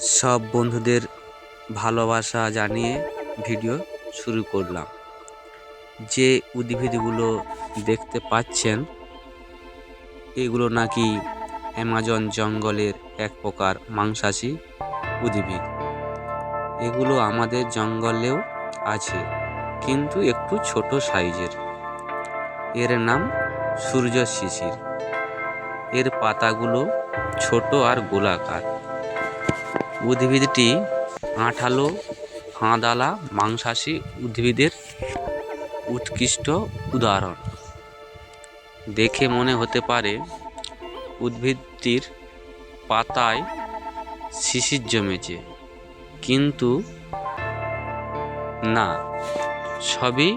সব বন্ধুদের ভালোবাসা জানিয়ে ভিডিও শুরু করলাম। যে উদ্ভিদগুলো দেখতে পাচ্ছেন, এগুলো নাকি অ্যামাজন জঙ্গলের এক প্রকার মাংসাশী উদ্ভিদ। এগুলো আমাদের জঙ্গলেও আছে, কিন্তু একটু ছোট সাইজের। এর নাম সূর্য শিশির এর পাতাগুলো ছোট আর গোলাকার। উদ্ভিদটি আঠালো ফাঁদালা মাংসাশী উদ্ভিদের উৎকৃষ্ট উদাহরণ। দেখে মনে হতে পারে উদ্ভিদটির পাতায় শিশির জমেছে, কিন্তু না, সবই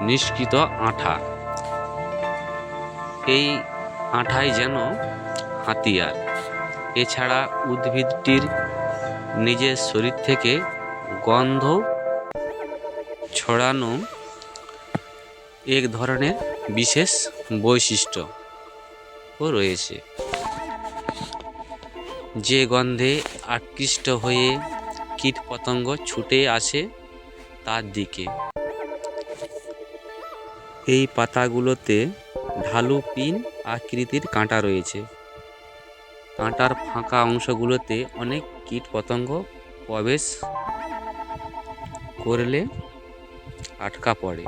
নিষ্কৃত আঠা। এই আঠাই যেন হাতিয়ার। এছাড়া উদ্ভিদটির নিজের শরীর থেকে গন্ধ ছড়ানো এক ধরনের বিশেষ বৈশিষ্ট্যও রয়েছে। যে গন্ধে আকৃষ্ট হয়ে কীটপতঙ্গ ছুটে আসে তার দিকে। এই পাতাগুলোতে ঢালু পিন আকৃতির কাঁটা রয়েছে। কাঁটার ফাঁকা অংশগুলোতে অনেক কীটপতঙ্গ প্রবেশ করলে আটকা পড়ে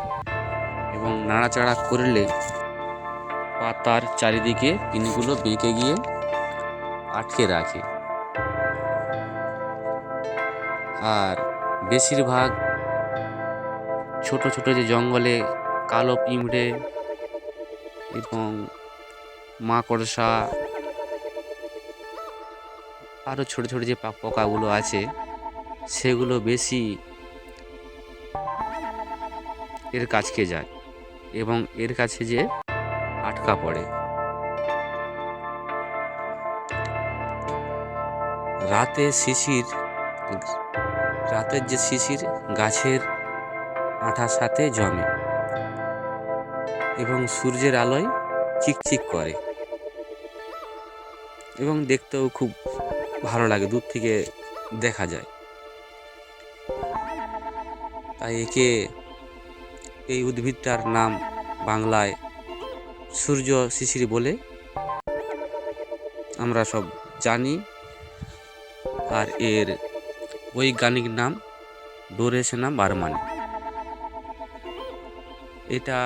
এবং নাড়াচাড়া করলে পাতার চারিদিকে পিনগুলো বেঁকে গিয়ে আটকে রাখে। আর বেশিরভাগ ছোট ছোট যে জঙ্গলে কালো পিঁমড়ে এবং মাকড়সা আরও ছোট ছোট যে পোকাগুলো আছে, সেগুলো বেশি এর কাছকে যায় এবং এর কাছে যে আটকা পড়ে। রাতে শিশির, রাতের যে শিশির গাছের আঠার সাথে জমে এবং সূর্যের আলোয় চিকচিক করে এবং দেখতেও খুব ভালো লাগে, দূর থেকে দেখা যায়। তাই একে এই উদ্ভিদটার নাম বাংলায় সূর্য শিশির বলে আমরা সব জানি, আর এর বৈজ্ঞানিক নাম ডোরেসেনা বার্মানি এটা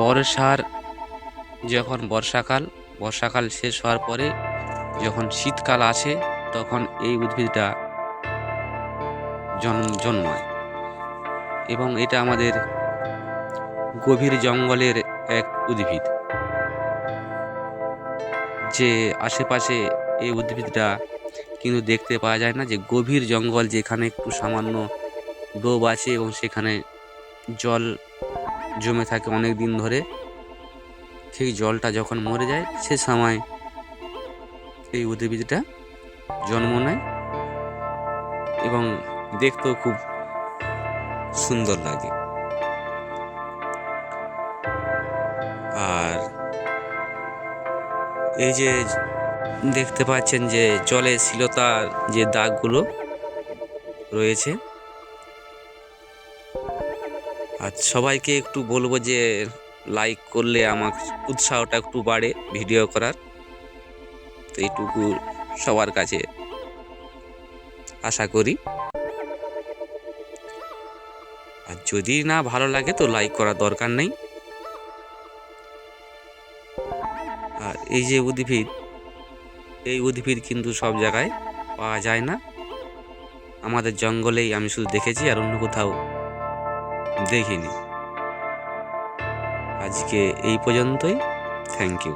বর্ষার, যখন বর্ষাকাল বর্ষাকাল শেষ হওয়ার পরে যখন শীতকাল আসে, তখন এই উদ্ভিদটা জন্ম জন্মায়। এবং এটা আমাদের গভীর জঙ্গলের এক উদ্ভিদ। যে আশেপাশে এই উদ্ভিদটা কিন্তু দেখতে পাওয়া যায় না, যে গভীর জঙ্গল যেখানে একটু সামান্য ডোব আছে এবং সেখানে জল জমে থাকে অনেক দিন ধরে, সেই জলটা যখন মরে যায়, সে সময় এই উদ্ভিদটা জন্ম নেয় এবং দেখতেও খুব সুন্দর লাগে। আর এই যে দেখতে পাচ্ছেন যে জলে শিলতার যে দাগগুলো রয়েছে, আর সবাইকে একটু বলব যে লাইক করলে আমার উৎসাহটা একটু বাড়ে ভিডিও করার। এইটুকু সবার কাছে আশা করি। আর যদি না ভালো লাগে তো লাইক করার দরকার নেই। আর এই যে উদ্ভিদ, এই উদ্ভিদ কিন্তু সব জায়গায় পাওয়া যায় না। আমাদের জঙ্গলেই আমি শুধু দেখেছি আর অন্য কোথাও দেখিনি। আজকে এই পর্যন্তই। Thank you